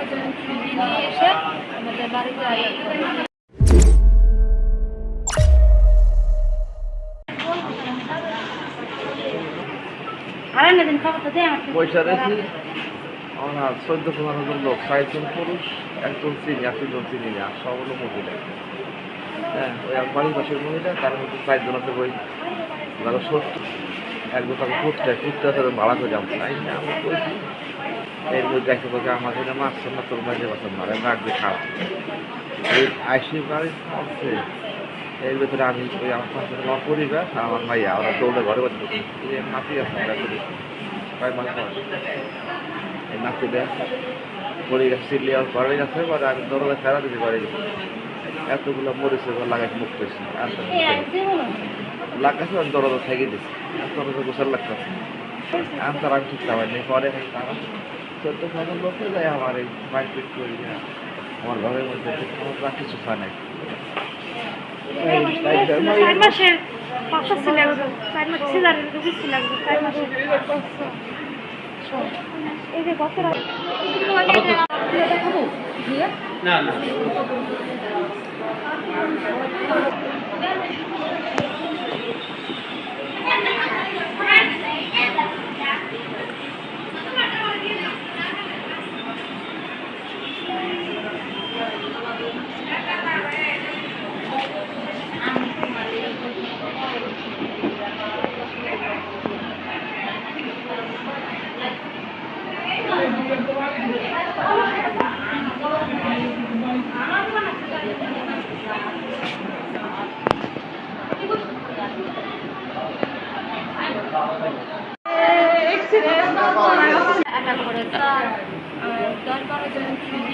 নিয়ে এসে আমাদের বাড়িতে পয়সা রেখে আমরা চোদ্দ পনেরো জন লোক ষাটজন পুরুষ একজন চিনি আর তিনজন না সব হলো মহিলা। হ্যাঁ ওই এক বাড়ির পাশের মহিলা তার মধ্যে চারজন আছে ওই ধরো সত্তর একজন তাকে কুত্তে কুত্তে আছে তো ভাড়া করে যাব। তাই না? আমি এর মধ্যে বলছে এখানে মারছেন না তোর মাঝে বাসন মারে রাখবে খারাপ আইসি বাড়ি এর ভেতরে আমি আমার পাশে আমার পরিবার আমার ভাইয়া ওরা দৌড়ে ঘরে বাড়ি নাতি আছে আমরা করি। কয়েক মাস এই নাতিটা পড়ে গেছে পরে আমি দৌড়ে ফেরা দিতে পারি। এতগুলো মরিচে লাগাই মুখ পেয়েছি আর লাগাইছে আমি দরজা থেকে দিচ্ছি দরজা গোসার লাগতেছে। আমি তার আমি ঠিক পাইনি পরে তারা চোদ্দ পনেরো লোক যায় আমার এই বাইক পিট করি না। আমার ঘরের মধ্যে কিছু খায় নাই মাস ছিল চার মাসের এই যে গত রাত অ্যাটাক করে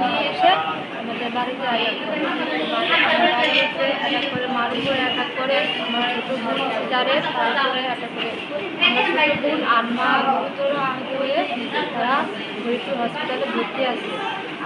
নিয়ে এসে আমার অ্যাটাক করে মার অ্যাটাক করে আমার সিজারে তারপরে অ্যাটাক আমার হসপিটালে ভর্তি আছে।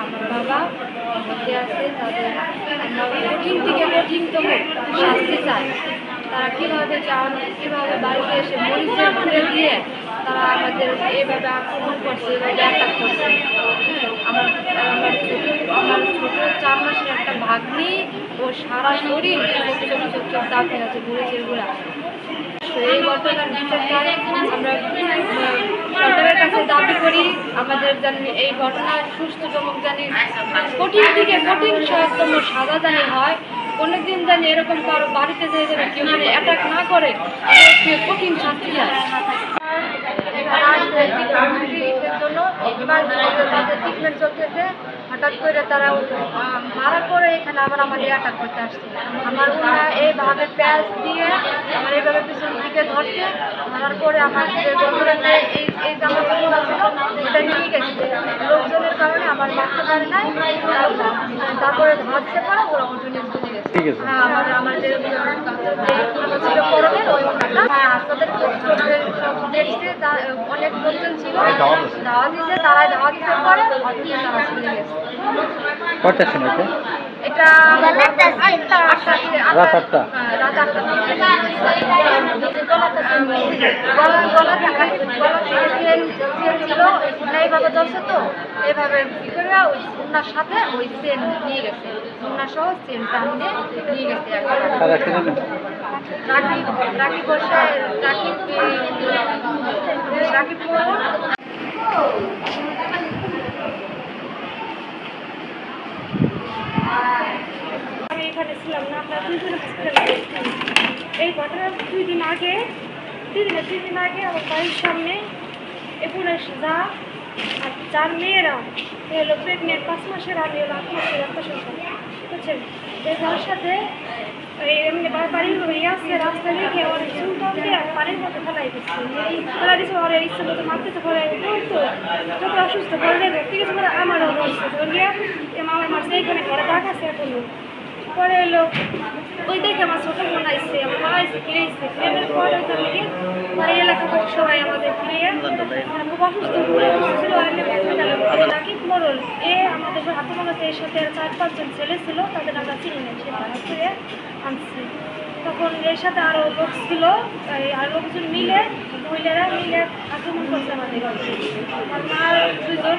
আমার বাবা ভর্তি আছে, তাদের আমরা কঠিন থেকে কঠিনতম শাস্তি চাই তারা কীভাবে চান কীভাবে বাড়িতে এসে মরিচের ঘুরে দিয়ে তারা আমাদের এইভাবে আক্রমণ করছে এইভাবে অ্যাটাক করছে। হ্যাঁ, আমার আমার ছোট আমার ছোট চার মাসের একটা ভাগ্নি ও সারা শরীর চোখ চোখ চোখ চোখ দাঁতে আছে মরিচের গুঁড়া। এই ঘটনার বিচার চাই জানি জানি কঠিন থেকে কঠিন সহজতম সাজা জানি হয়। কোনোদিন জানি এরকম কারও বাড়িতে যে যেন কেউ মানে অ্যাটাক না করে কঠিন শাস্তি যায় এখানে জন্য ট্রিটমেন্ট চলতেছে হঠাৎ করে তারা মারার পরে এখানে আবার আমাদের অ্যাটাক করতে আসছে। আমার এইভাবে প্যাচ দিয়ে আমার এইভাবে পিছন দিকে ধরছে। ধরার পরে আমার যে বন্ধুরা এই এই জামা কাপড় ছিল এটা নিয়ে গেছে লোকজনের কারণে আমার মারতে পারে নাই তারপরে ধরছে পরে ওরা উঠে চলে গেছে। ঠিক আছে। হ্যাঁ আমার আমাদের ছিল করবেন ওই হ্যাঁ হাসপাতালে দেখছে অনেক লোকজন ছিল দাওয়া দিয়েছে তারাই দাওয়া দিতে পরে হসপিটালে তারা চলে গেছে। কটার সময়? এটা রাত আটটা? ছিল এইভাবে ধরছে তো এইভাবে ওই ওনার সাথে ওই চেন নিয়ে গেছে ওনার সহ চেন টানিয়ে নিয়ে গেছে বসে রাখি পুরো আমি এখানে ছিলাম না আমরা দুজন হসপিটালে এই ঘটনার দুই দিন আগে, দুই দুই দিন আগে আমার বাড়ির সামনে এপুরে যা, আর চার মেয়েরা হলো প্রেগনেন্ট পাঁচ মাসের আমি হলো আট মাসের একটা সন্তান বুঝছেন? এই যার সাথে এমনি বাড়ির মধ্যে ফেলাই দিচ্ছে। ফেলাই দিচ্ছে ওর মারতেছে পরে বলতো অসুস্থ বললে গেছে পরে আমারও বলছে বলিয়া মামার মারছে ঘরে ডাক আছে পরে এলো। ওই দেখে আমার ছোটো বোন আইসে আমার আইসে ফিরে ফিরে পরে সবাই আমাদের ফিরে খুব অসুস্থ মরল, এ আমাদের মনে এর সাথে আর চার পাঁচজন ছেলে ছিল, তাদের আমরা চিনি না, সে করে আনছি। তখন এর সাথে আরও লোক ছিল আর লোকজন মিলে, মহিলারা মিলে আক্রমণ করছে আমাদের মা দুজন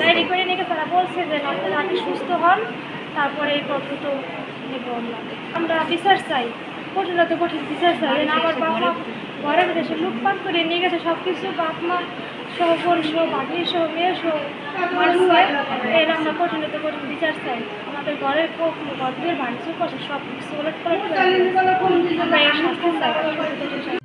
ডায়েরি করে নিয়ে তারা বলছে যে আপনারা আগে সুস্থ হন তারপরে এই পত্র তো নেব আমরা। আমরা বিচার চাই। কঠিন তো কঠিন বিচার চাই। আমার মা ঘরের দেশে লুটপাট করে নিয়ে গেছে সব কিছু বাপ মা সহ বোন সহ বাগনি সহ মেয়ে সহ এর আমরা কঠিন তো কঠিন বিচার চাই। আমাদের ঘরের ঘর দিয়ে ভাঙচুর করছে সব কিছু উলট করে। আমরা এই শাস্তি চাই।